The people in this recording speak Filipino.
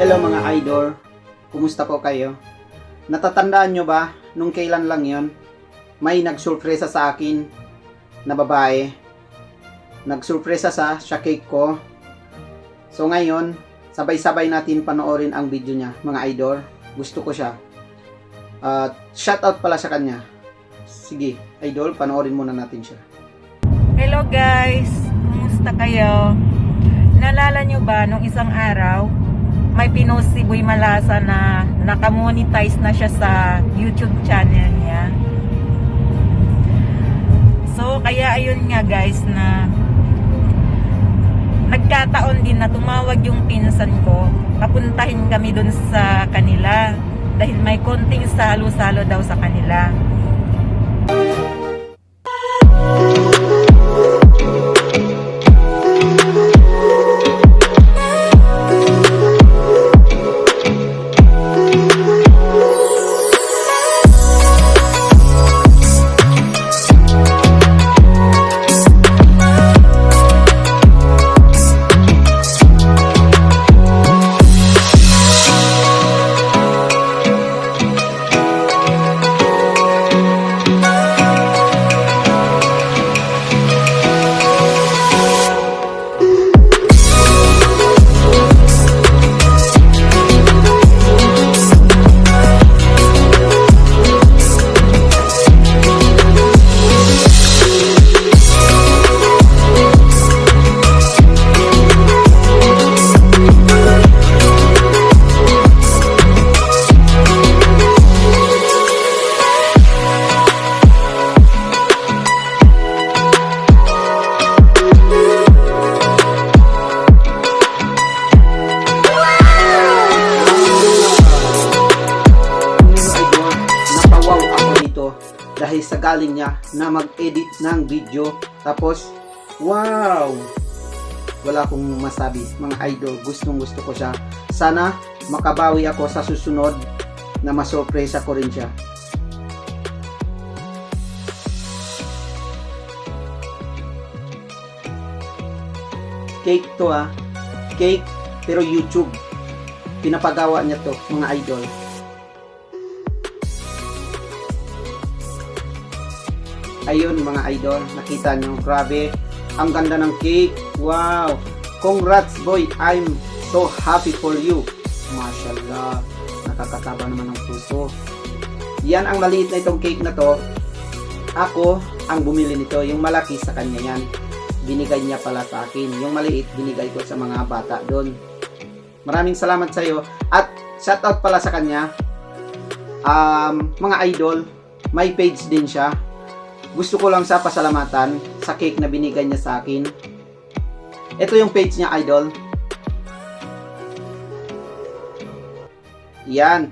Hello mga idol, kumusta po kayo? Natatandaan nyo ba, nung kailan lang yon may nagsurpresa sa akin na babae. Nagsurpresa sa siya cake ko. So ngayon, sabay-sabay natin panoorin ang video niya, mga idol. Gusto ko siya. At shout out pala sa kanya. Sige, idol, panoorin muna natin siya. Hello guys! Kumusta kayo? Nalala nyo ba nung isang araw, may pinost si Boy Malasa na nakamonetize na siya sa YouTube channel niya. So, kaya ayun nga guys na nagkataon din na tumawag yung pinsan ko. Papuntahin kami dun sa kanila dahil may konting salo-salo daw sa kanila. Dahil sa galing niya na mag-edit ng video. Tapos, wow! Wala akong masabi, mga idol. Gustong gusto ko siya. Sana makabawi ako sa susunod na masurpresa ko rin siya. Cake to ah. Cake pero YouTube. Pinapagawa niya to, mga idol. Ayun mga idol, nakita nyo, grabe. Ang ganda ng cake. Wow. Congrats boy, I'm so happy for you. Mashallah. Nakakataba naman ng puso. Yan ang maliit na itong cake na to. Ako ang bumili nito. Yung malaki sa kanya yan. Binigay niya pala sa akin. Yung maliit, binigay ko sa mga bata doon. Maraming salamat sa iyo. At shoutout pala sa kanya. Um, mga idol, may page din siya gusto ko lang sa pasalamatan sa cake na binigay niya sa akin. Ito yung page niya, idol. Yan.